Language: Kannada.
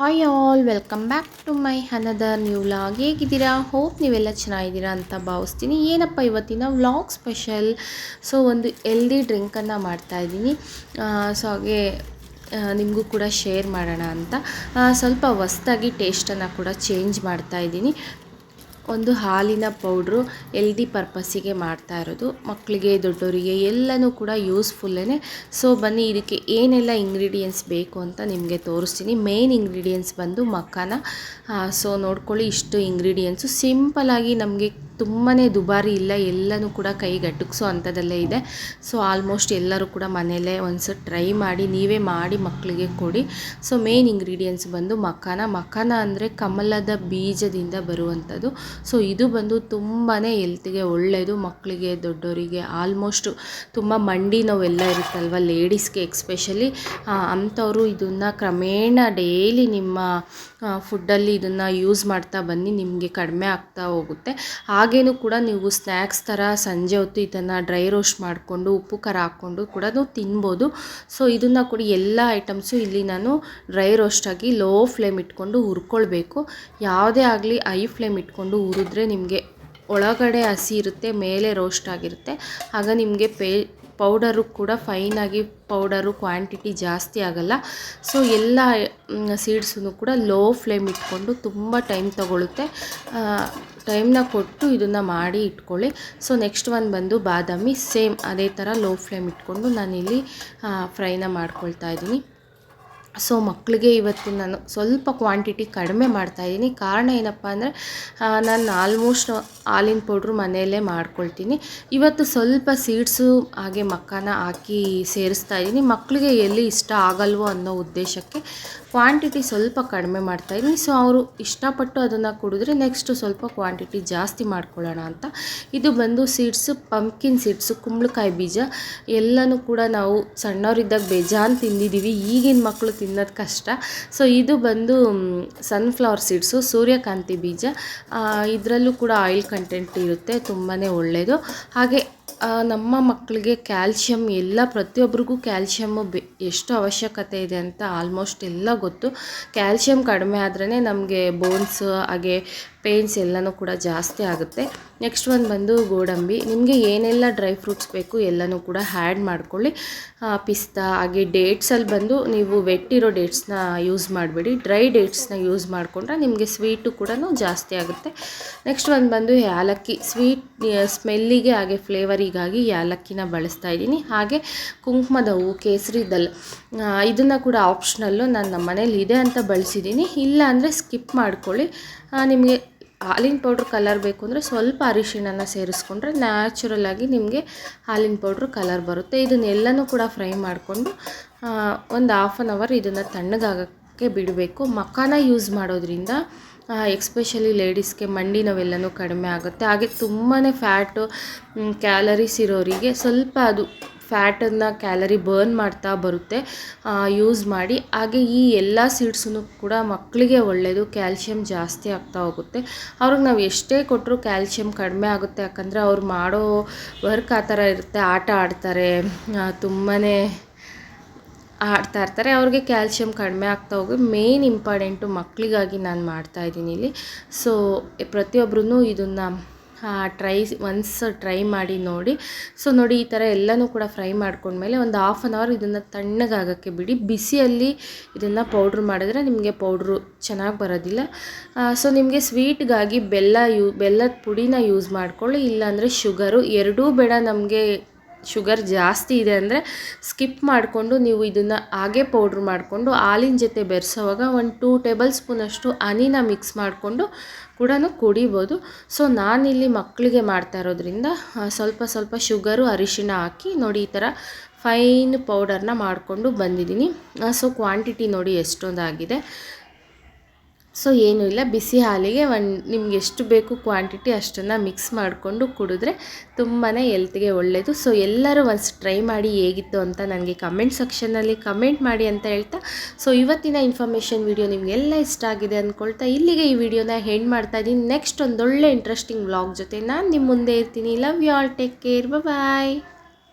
Hi all welcome back to my another new vlog ಹೇಗಿದ್ದೀರಾ? ಹೋಪ್ ನೀವೆಲ್ಲ ಚೆನ್ನಾಗಿದ್ದೀರಾ ಅಂತ ಭಾವಿಸ್ತೀನಿ. ಏನಪ್ಪ ಇವತ್ತಿನ ವ್ಲಾಗ್ ಸ್ಪೆಷಲ್ ಸೊ ಒಂದು ಎಲ್ದಿ ಡ್ರಿಂಕನ್ನು ಮಾಡ್ತಾಯಿದ್ದೀನಿ ಸೊ ಹಾಗೆ ನಿಮಗೂ ಕೂಡ ಶೇರ್ ಮಾಡೋಣ ಅಂತ. ಸ್ವಲ್ಪ ಹೊಸ್ದಾಗಿ ಟೇಸ್ಟನ್ನು ಕೂಡ ಚೇಂಜ್ ಮಾಡ್ತಾ ಇದ್ದೀನಿ. ಒಂದು ಹಾಲಿನ ಪೌಡ್ರು ಎಲ್ದಿ ಪರ್ಪಸ್ಸಿಗೆ ಮಾಡ್ತಾ ಇರೋದು. ಮಕ್ಕಳಿಗೆ ದೊಡ್ಡವರಿಗೆ ಎಲ್ಲನೂ ಕೂಡ ಯೂಸ್ಫುಲ್ಲೇ ಸೊ ಬನ್ನಿ, ಇದಕ್ಕೆ ಏನೆಲ್ಲ ಇಂಗ್ರೀಡಿಯೆಂಟ್ಸ್ ಬೇಕು ಅಂತ ನಿಮಗೆ ತೋರಿಸ್ತೀನಿ. ಮೇನ್ ಇಂಗ್ರೀಡಿಯೆಂಟ್ಸ್ ಬಂದು ಮಖಾನ ಸೊ ನೋಡ್ಕೊಳ್ಳಿ, ಇಷ್ಟು ಇಂಗ್ರೀಡಿಯೆಂಟ್ಸು ಸಿಂಪಲಾಗಿ ನಮಗೆ ತುಂಬಾ ದುಬಾರಿ ಇಲ್ಲ, ಎಲ್ಲನೂ ಕೂಡ ಕೈಗೆ ಅಟುಕ್ಸೋ ಅಂಥದ್ದಲ್ಲೇ ಇದೆ. ಸೊ ಆಲ್ಮೋಸ್ಟ್ ಎಲ್ಲರೂ ಕೂಡ ಮನೆಯಲ್ಲೇ ಒಂದು ಟ್ರೈ ಮಾಡಿ, ನೀವೇ ಮಾಡಿ ಮಕ್ಕಳಿಗೆ ಕೊಡಿ. ಸೊ ಮೇನ್ ಇಂಗ್ರೀಡಿಯೆಂಟ್ಸ್ ಬಂದು ಮಖಾನ. ಮಖಾನ ಅಂದರೆ ಕಮಲದ ಬೀಜದಿಂದ ಬರುವಂಥದ್ದು. ಸೊ ಇದು ಬಂದು ತುಂಬಾ ಹೆಲ್ತಿಗೆ ಒಳ್ಳೆಯದು ಮಕ್ಕಳಿಗೆ ದೊಡ್ಡವರಿಗೆ ಆಲ್ಮೋಸ್ಟು ತುಂಬ ಮಂಡಿ ನೋವೆಲ್ಲ ಇರುತ್ತಲ್ವ ಲೇಡೀಸ್ಗೆ ಎಕ್ಸ್ಪೆಷಲಿ ಅಂಥವರು ಇದನ್ನು ಕ್ರಮೇಣ ಡೈಲಿ ನಿಮ್ಮ ಫುಡ್ಡಲ್ಲಿ ಇದನ್ನು ಯೂಸ್ ಮಾಡ್ತಾ ಬನ್ನಿ, ನಿಮಗೆ ಕಡಿಮೆ ಆಗ್ತಾ ಹೋಗುತ್ತೆ. ಹಾಗೇನೂ ಕೂಡ ನೀವು ಸ್ನ್ಯಾಕ್ಸ್ ಥರ ಸಂಜೆ ಹೊತ್ತು ಇದನ್ನು ಡ್ರೈ ರೋಸ್ಟ್ ಮಾಡಿಕೊಂಡು, ಉಪ್ಪು ಖಾರ ಹಾಕ್ಕೊಂಡು ಕೂಡ ತಿನ್ಬೋದು. ಸೊ, ಇದನ್ನು ಕೂಡ ಎಲ್ಲ ಐಟಮ್ಸು ಇಲ್ಲಿ ನಾನು ಡ್ರೈ ರೋಸ್ಟಾಗಿ ಲೋ ಫ್ಲೇಮ್ ಇಟ್ಕೊಂಡು ಹುರ್ಕೊಳ್ಬೇಕು. ಯಾವುದೇ ಆಗಲಿ ಐ ಫ್ಲೇಮ್ ಇಟ್ಕೊಂಡು ಹುರಿದ್ರೆ ನಿಮಗೆ ಒಳಗಡೆ ಹಸಿ ಇರುತ್ತೆ, ಮೇಲೆ ರೋಸ್ಟ್ ಆಗಿರುತ್ತೆ. ಆಗ ನಿಮಗೆ ಪೇ, ಪೌಡರು ಕೂಡ ಫೈನಾಗಿ ಪೌಡರು ಕ್ವಾಂಟಿಟಿ ಜಾಸ್ತಿ ಆಗಲ್ಲ. ಸೊ, ಎಲ್ಲ ಸೀಡ್ಸನ್ನು ಕೂಡ ಲೋ ಫ್ಲೇಮ್ ಇಟ್ಕೊಂಡು ತುಂಬ ಟೈಮ್ ತಗೊಳುತ್ತೆ. ಟೈಮ್ನ ಕೊಟ್ಟು ಇದನ್ನು ಮಾಡಿ ಇಟ್ಕೊಳ್ಳಿ. ಸೊ ನೆಕ್ಸ್ಟ್ ಒಂದು ಬಂದು ಬಾದಾಮಿ ಸೇಮ್ ಅದೇ ಥರ ಲೋ ಫ್ಲೇಮ್ ಇಟ್ಕೊಂಡು ನಾನಿಲ್ಲಿ ಫ್ರೈನ ಮಾಡ್ಕೊಳ್ತಾ ಇದ್ದೀನಿ. ಸೊ ಮಕ್ಕಳಿಗೆ ಇವತ್ತು ನಾನು ಸ್ವಲ್ಪ ಕ್ವಾಂಟಿಟಿ ಕಡಿಮೆ ಮಾಡ್ತಾಯಿದ್ದೀನಿ ಕಾರಣ ಏನಪ್ಪ ಅಂದರೆ ನಾನು ಆಲ್ಮೋಸ್ಟ್ ಹಾಲಿನ ಪೌಡ್ರು ಮನೆಯಲ್ಲೇ ಮಾಡ್ಕೊಳ್ತೀನಿ. ಇವತ್ತು ಸ್ವಲ್ಪ ಸೀಡ್ಸು ಹಾಗೆ ಮಕ್ಕನ ಹಾಕಿ ಸೇರಿಸ್ತಾ ಇದ್ದೀನಿ. ಮಕ್ಕಳಿಗೆ ಎಲ್ಲಿ ಇಷ್ಟ ಆಗಲ್ವೋ ಅನ್ನೋ ಉದ್ದೇಶಕ್ಕೆ ಕ್ವಾಂಟಿಟಿ ಸ್ವಲ್ಪ ಕಡಿಮೆ ಮಾಡ್ತಾಯಿದ್ದೀನಿ ಸೊ ಅವರು ಇಷ್ಟಪಟ್ಟು ಅದನ್ನು ಕುಡಿದ್ರೆ ನೆಕ್ಸ್ಟು ಸ್ವಲ್ಪ ಕ್ವಾಂಟಿಟಿ ಜಾಸ್ತಿ ಮಾಡ್ಕೊಳ್ಳೋಣ ಅಂತ. ಇದು ಬಂದು ಸೀಡ್ಸು ಪಂಪ್ಕಿನ್ ಸೀಡ್ಸು ಕುಂಬಳಕಾಯಿ ಬೀಜ ಎಲ್ಲನೂ ಕೂಡ ನಾವು ಸಣ್ಣವರಿದ್ದಾಗ ಬೇಜಾನ್ ತಿಂದಿದ್ದೀವಿ. ಈಗಿನ ಮಕ್ಕಳು ತಿನ್ನೋದು ಕಷ್ಟ. ಸೊ ಇದು ಬಂದು ಸನ್ಫ್ಲವರ್ ಸೀಡ್ಸು ಸೂರ್ಯಕಾಂತಿ ಬೀಜ. ಇದರಲ್ಲೂ ಕೂಡ ಆಯಿಲ್ ಕಂಟೆಂಟ್ ಇರುತ್ತೆ ತುಂಬಾ ಒಳ್ಳೆಯದು ಹಾಗೆ ನಮ್ಮ ಮಕ್ಕಳಿಗೆ ಕ್ಯಾಲ್ಶಿಯಮ್ ಎಲ್ಲ ಪ್ರತಿಯೊಬ್ಬರಿಗೂ ಕ್ಯಾಲ್ಶಿಯಮ್ಮು ಬೆ, ಎಷ್ಟು ಅವಶ್ಯಕತೆ ಇದೆ ಅಂತ ಆಲ್ಮೋಸ್ಟ್ ಎಲ್ಲ ಗೊತ್ತು. ಕ್ಯಾಲ್ಶಿಯಮ್ ಕಡಿಮೆ ಆದ್ರೇ ನಮಗೆ ಬೋನ್ಸ್ ಹಾಗೆ ಪೇನ್ಸ್ ಎಲ್ಲನೂ ಕೂಡ ಜಾಸ್ತಿ ಆಗುತ್ತೆ. ನೆಕ್ಸ್ಟ್ ಒಂದು ಬಂದು ಗೋಡಂಬಿ. ನಿಮಗೆ ಏನೆಲ್ಲ ಡ್ರೈ ಫ್ರೂಟ್ಸ್ ಬೇಕು ಎಲ್ಲನೂ ಕೂಡ ಹ್ಯಾಡ್ ಮಾಡ್ಕೊಳ್ಳಿ. ಪಿಸ್ತಾ ಹಾಗೆ ಡೇಟ್ಸಲ್ಲಿ ಬಂದು ನೀವು ವೆಟ್ಟಿರೋ ಡೇಟ್ಸ್ನ ಯೂಸ್ ಮಾಡಬೇಡಿ. ಡ್ರೈ ಡೇಟ್ಸ್ನ ಯೂಸ್ ಮಾಡಿಕೊಂಡ್ರೆ ನಿಮಗೆ ಸ್ವೀಟು ಕೂಡ ಜಾಸ್ತಿ ಆಗುತ್ತೆ. ನೆಕ್ಸ್ಟ್ ಒಂದು ಬಂದು ಯಾಲಕ್ಕಿ. ಸ್ವೀಟ್ ಸ್ಮೆಲ್ಲಿಗೆ ಹಾಗೆ ಫ್ಲೇವರಿಗಾಗಿ ಯಾಲಕ್ಕಿನ ಬಳಸ್ತಾ ಇದ್ದೀನಿ. ಹಾಗೆ ಕುಂಕುಮದ ಹೂವು ಕೇಸರಿ ದಲ್ ಇದನ್ನು ಕೂಡ ಆಪ್ಷನಲ್ಲು ನಾನು ನಮ್ಮ ಮನೇಲಿ ಇದೆ ಅಂತ ಬಳಸಿದ್ದೀನಿ. ಇಲ್ಲ ಅಂದರೆ ಸ್ಕಿಪ್ ಮಾಡ್ಕೊಳ್ಳಿ. ನಿಮಗೆ ಹಾಲಿನ ಪೌಡ್ರ್ ಕಲರ್ ಬೇಕು ಅಂದರೆ ಸ್ವಲ್ಪ ಅರಿಶಿಣನ ಸೇರಿಸ್ಕೊಂಡ್ರೆ ನ್ಯಾಚುರಲ್ ಆಗಿ ನಿಮಗೆ ಹಾಲಿನ ಪೌಡ್ರ್ ಕಲರ್ ಬರುತ್ತೆ. ಇದನ್ನೆಲ್ಲನೂ ಕೂಡ ಫ್ರೈ ಮಾಡಿಕೊಂಡು ಒಂದು ಹಾಫ್ ಆನ್ ಅವರ್ ಇದನ್ನು ತಣ್ಣಗಾಗೋಕ್ಕೆ ಬಿಡಬೇಕು. ಮಖಾನ ಯೂಸ್ ಮಾಡೋದ್ರಿಂದ ಎಕ್ಸ್ಪೆಷಲಿ ಲೇಡೀಸ್ಗೆ ಮಂಡಿ ನೋವೆಲ್ಲನೂ ಕಡಿಮೆ ಆಗುತ್ತೆ. ಹಾಗೆ ತುಂಬಾ ಫ್ಯಾಟು ಕ್ಯಾಲರೀಸ್ ಇರೋರಿಗೆ ಸ್ವಲ್ಪ ಅದು ಫ್ಯಾಟನ್ನು ಕ್ಯಾಲರಿ ಬರ್ನ್ ಮಾಡ್ತಾ ಬರುತ್ತೆ ಯೂಸ್ ಮಾಡಿ. ಹಾಗೆ ಈ ಎಲ್ಲ ಸೀಡ್ಸನ್ನು ಕೂಡ ಮಕ್ಕಳಿಗೆ ಒಳ್ಳೆಯದು ಕ್ಯಾಲ್ಶಿಯಮ್ ಜಾಸ್ತಿ ಆಗ್ತಾ ಹೋಗುತ್ತೆ. ಅವ್ರಿಗೆ ನಾವು ಎಷ್ಟೇ ಕೊಟ್ಟರು ಕ್ಯಾಲ್ಶಿಯಮ್ ಕಡಿಮೆ ಆಗುತ್ತೆ. ಯಾಕಂದರೆ ಅವ್ರು ಮಾಡೋ ವರ್ಕ್ ಆ ಥರ ಇರುತ್ತೆ. ಆಟ ಆಡ್ತಾರೆ ತುಂಬಾ ಆಡ್ತಾ ಇರ್ತಾರೆ. ಅವ್ರಿಗೆ ಕ್ಯಾಲ್ಶಿಯಮ್ ಕಡಿಮೆ ಆಗ್ತಾ ಹೋಗಿ ಮೇನ್ ಇಂಪಾರ್ಟೆಂಟು ಮಕ್ಕಳಿಗಾಗಿ ನಾನು ಮಾಡ್ತಾ ಇದ್ದೀನಿ ಇಲ್ಲಿ. ಸೊ ಪ್ರತಿಯೊಬ್ಬರೂ ಇದನ್ನು ಟ್ರೈ ಒನ್ಸ್ ಟ್ರೈ ಮಾಡಿ ನೋಡಿ. ಸೊ ನೋಡಿ, ಈ ಥರ ಎಲ್ಲನೂ ಕೂಡ ಫ್ರೈ ಮಾಡ್ಕೊಂಡ್ಮೇಲೆ ಒಂದು ಹಾಫ್ ಆನ್ ಅವರ್ ಇದನ್ನು ತಣ್ಣಗಾಗೋಕ್ಕೆ ಬಿಡಿ. ಬಿಸಿಯಲ್ಲಿ ಇದನ್ನು ಪೌಡ್ರ್ ಮಾಡಿದ್ರೆ ನಿಮಗೆ ಪೌಡ್ರು ಚೆನ್ನಾಗಿ ಬರೋದಿಲ್ಲ. ಸೊ ನಿಮಗೆ ಸ್ವೀಟ್ಗಾಗಿ ಬೆಲ್ಲ ಯೂ, ಬೆಲ್ಲದ ಪುಡಿನ ಯೂಸ್ ಮಾಡ್ಕೊಳ್ಳಿ. ಇಲ್ಲಾಂದರೆ ಶುಗರು ಎರಡೂ ಬೇಡ ನಮಗೆ ಶುಗರ್ ಜಾಸ್ತಿ ಇದೆ ಅಂದರೆ ಸ್ಕಿಪ್ ಮಾಡಿಕೊಂಡು ನೀವು ಇದನ್ನು ಹಾಗೆ ಪೌಡ್ರ್ ಮಾಡಿಕೊಂಡು ಹಾಲಿನ ಜೊತೆ ಬೆರೆಸೋವಾಗ ಒಂದು ಟೂ ಟೇಬಲ್ ಸ್ಪೂನಷ್ಟು ಹನಿನ ಮಿಕ್ಸ್ ಮಾಡಿಕೊಂಡು ಕೂಡ ಕುಡಿಬೋದು. ಸೊ, ನಾನಿಲ್ಲಿ ಮಕ್ಕಳಿಗೆ ಮಾಡ್ತಾ ಇರೋದ್ರಿಂದ ಸ್ವಲ್ಪ ಸ್ವಲ್ಪ ಶುಗರು ಅರಿಶಿನ ಹಾಕಿ ನೋಡಿ ಈ ಥರ ಫೈನ್ ಪೌಡರ್ನ ಮಾಡಿಕೊಂಡು ಬಂದಿದ್ದೀನಿ. ಸೊ, ಕ್ವಾಂಟಿಟಿ ನೋಡಿ ಎಷ್ಟೊಂದಾಗಿದೆ. ಸೊ ಏನೂ ಇಲ್ಲ, ಬಿಸಿ ಹಾಲಿಗೆ ಒನ್, ನಿಮ್ಗೆ ಎಷ್ಟು ಬೇಕು ಕ್ವಾಂಟಿಟಿ ಅಷ್ಟನ್ನು ಮಿಕ್ಸ್ ಮಾಡಿಕೊಂಡು ಕುಡಿದ್ರೆ ತುಂಬಾ ಹೆಲ್ತ್ಗೆ ಒಳ್ಳೆಯದು ಸೊ ಎಲ್ಲರೂ ಒನ್ಸ್ ಟ್ರೈ ಮಾಡಿ ಹೇಗಿತ್ತು ಅಂತ ನನಗೆ ಕಮೆಂಟ್ ಸೆಕ್ಷನ್ನಲ್ಲಿ ಕಮೆಂಟ್ ಮಾಡಿ ಅಂತ ಹೇಳ್ತಾ. ಸೊ ಇವತ್ತಿನ ಇನ್ಫಾರ್ಮೇಷನ್ ವಿಡಿಯೋ ನಿಮಗೆಲ್ಲ ಇಷ್ಟ ಆಗಿದೆ ಅಂದ್ಕೊಳ್ತಾ ಇಲ್ಲಿಗೆ ಈ ವಿಡಿಯೋನ ಹೆಂಡ್ ಮಾಡ್ತಾ ಇದ್ದೀನಿ. ನೆಕ್ಸ್ಟ್ ಒಂದೊಳ್ಳೆ ಇಂಟ್ರೆಸ್ಟಿಂಗ್ ವ್ಲಾಗ್ ಜೊತೆ ನಾನು ನಿಮ್ಮ ಮುಂದೆ ಇರ್ತೀನಿ. Love you all take care bye